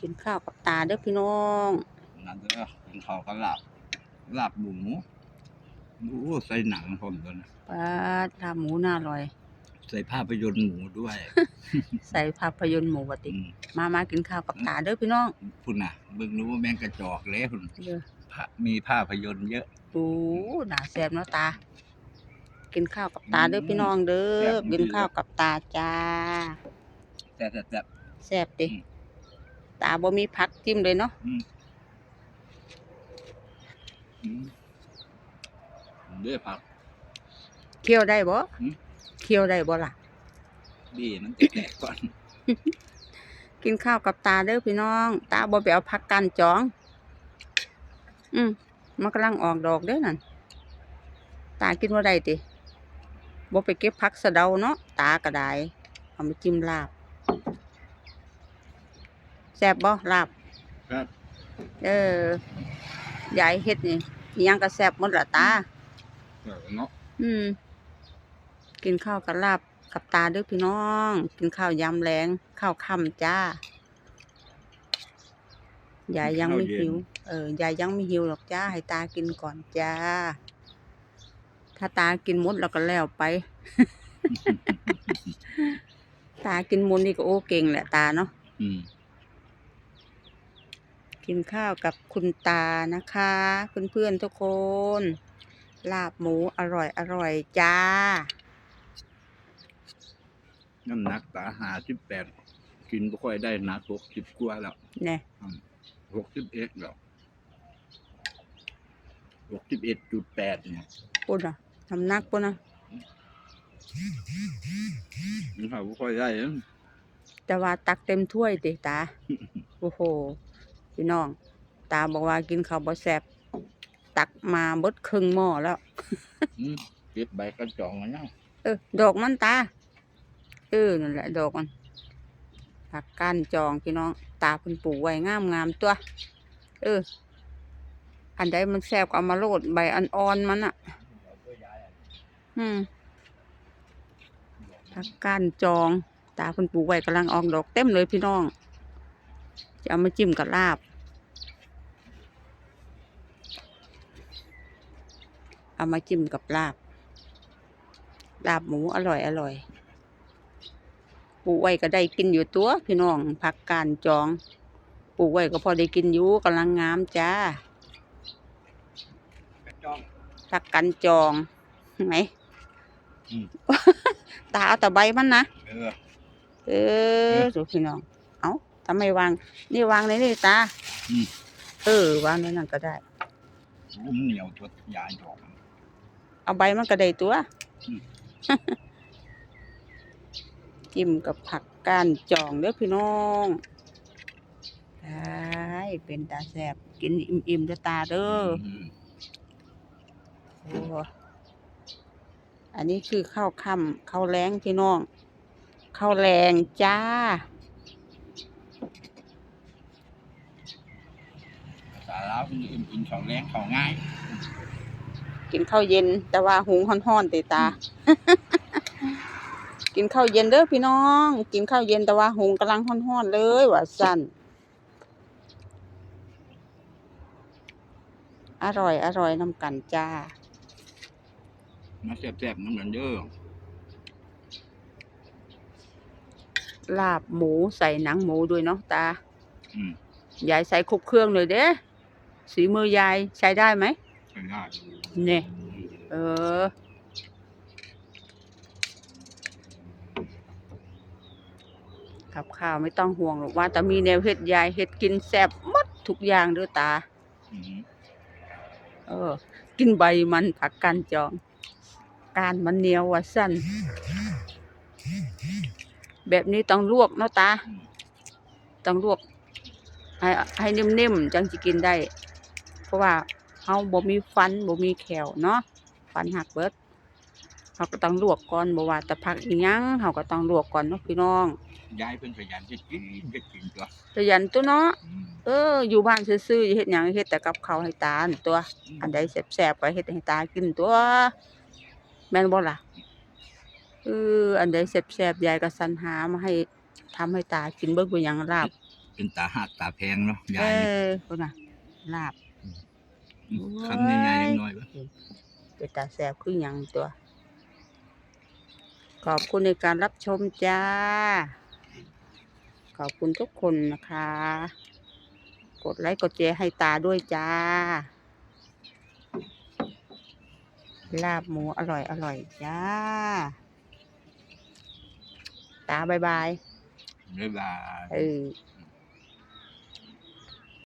กินข้าวกับตาเด้อพี่น้องนั่นเด้อกินข้าวกับลาบลาบหมูหมูใส่หนังผมตัวนะปลาลาบหมูน่าอร่อย ใส่ภาพยนตร์หมูด้วย ใส่ภาพยนตร์หมูบติอืมมามากินข้าวกับตาเด้อพี่น้องพุ่นน่ะเบิ่งรู้ว่าแมงกระจอกเลยพุ่นเด้อพระมีภาพยนตร์เยอะโอ้หนาแซ่บเนาะตา กินข้าวกับตาเด้อพี่น้องเด้แซ่อบจริงๆกินข้าวกับตาจ้าแต่แต่แต่แซ่บดิอืม ตาบ่มีผักจิ้มเลยเนาะอืมอืมเด้อผักเคี่ยวได้บ่อืมเคี่ยวได้บ่ล่ะบี้มันแตกๆก่อน กินข้าวกับตาเด้อพี่น้อง ตาบ่ไปเอาผักกันจอง อืมมันกำลังออกดอกเด้อนั่นตากินบ่ได้ติบ่ไปเก็บผักสะเดาเนาะตาก็ได้เอามาจิ้มลาบ แซ่บบ่ลาบครับเออยายเฮ็ดนี่อิหยังก็แซ่บหมดละตาเออเนาะอืม กินข้าวกับลาบกับตาเด้อพี่น้อง กินข้าวยำแรงข้าวค่ำจ้ายายยังไม่หิว เออยายยังไม่หิวหรอกจ้า ให้ตากินก่อนจ้า ถ้าตากินหมดแล้วก็แล้วไป ตากินหมดนี่ก็โอ้เก่งแหละตาเนาะ อืม กินข้าวกับคุณตานะคะ เพื่อนๆทุกคน ลาบหมูอร่อยอร่อยจ้า น้ำหนักตาหาสิบแปดกินบ่ค่อยได้หนักหกสิบกว่าแล้วเนี่ยหกสิบเอ็ดแล้วหกสิบเอ็ดจุดแปดเนี่ยปุ่นอะทำหนักปุ่นอะมันเขาบ่ค่อยได้เอิ่มแต่ว่าตักเต็มถ้วยติตา โอ้โห พี่น้อง ตาบอกว่ากินข้าวบ่แซ่บตักมาเบดครึ่งหม้อแล้ว อืมเก็บใบกระจองมาเนาะเออ ดอกมันตา เออ นั่นแหละ ดอกมันผักก้านจองพี่น้อง ตาเพิ่นปลูกไว้งามงามๆตัว เออ อันใดมันแซ่บก็เอามาโรดใบอ่อนๆมันอะ อืมผักก้านจอง ตาเพิ่นปลูกไว้กำลังออกดอกเต็มเลยพี่น้อง จะเอามาจิ้มกับลาบ เอามาจิ้มกับลาบ ลาบหมูอร่อยอร่อยปลูกไว้ก็ได้กินอยู่ตัวพี่น้องผักกานจองปลูกไว้ก็พอได้กินอยู่กำลังงามจ้ากระจองผักกันจองไหมอืมตาเอาแต่ใบมันนะเออเออดูพี่น้อง เอาทำไมวาง นี่วางในนี่ตาอืมเออวางในนั่นก็ได้รุ่มเหนียวตัวยาดอก เอาใบมันก็ได้ตัวอืมจิ้มกับผักก้านจองเด้อพี่น้องได้เป็นตาแสบกินอิ่มๆเด้อตาเด้อมโอ้อันนี้คือข้าวค่ำข้าวแรงพี่น้องข้าวแรงจ้าภาษาลาวคืออิ่มกินของแรงของง่าย กินข้าวเย็น แต่ว่าหุงฮ้อนๆติตา กินข้าวเย็นเด้อพี่น้อง กินข้าวเย็นแต่ว่าหุงกำลังฮ้อนๆเลยว่าสั่นอร่อย อร่อยนำกันจ้า มาแซ่บๆน้ำเหมือนเด้อลาบหมูใส่หนังหมูด้วยเนาะตา อืม ยายใส่ครบเครื่องเลยเด้ สีมือยายใช้ได้ไหม ใช่ได้เนี่ยเออ กับข้าวไม่ต้องห่วงหรอกว่าแต่มีแนวเฮ็ดยายเฮ็ดกินแซ่บหมดทุกอย่างเด้อตาอืมเออ กินใบมันผักกันจอง การมันเหนียวว่าสั้น แบบนี้ต้องลวกเนาะตา ต้องลวกให้ให้นิ่มๆจังสิกินได้ เพราะว่า เฮาบ่มีฟันบ่มีแขวเนาะฟันหักเบิดเฮาก็ต้องลวกก่อนบ่ว่าแต่ผักอีหยังเฮาก็ต้องลวกก่อนเนาะพี่น้องยายเพิ่นขยันจะกินจะกินตัวขยันตัวเนาะอืมเออ อยู่บ้านซื่อๆอย่าเฮ็ดหยังเฮ็ดแต่กับข้าวให้ตาหั่นตัว อันใดแซ่บๆก็เฮ็ดให้ตากินตัว แม่นบ่ล่ะเอออันใดแซ่บๆยายก็สรรหามาให้ทำให้ตากินเบิ่งเป็นหยังลาบเป็นตาหักตาแพงเนาะเอยายนี่อคนน่ะลาบ คำใหญ่ๆยังน้อยปะเป็นตาแสบคือหยังตัว ขอบคุณในการรับชมจ้า ขอบคุณทุกคนนะคะ กดไลค์กดแชร์ให้ตาด้วยจ้า ลาบหมูอร่อยอร่อยจ้า ตาบายบาย บ๊ายบาย เออ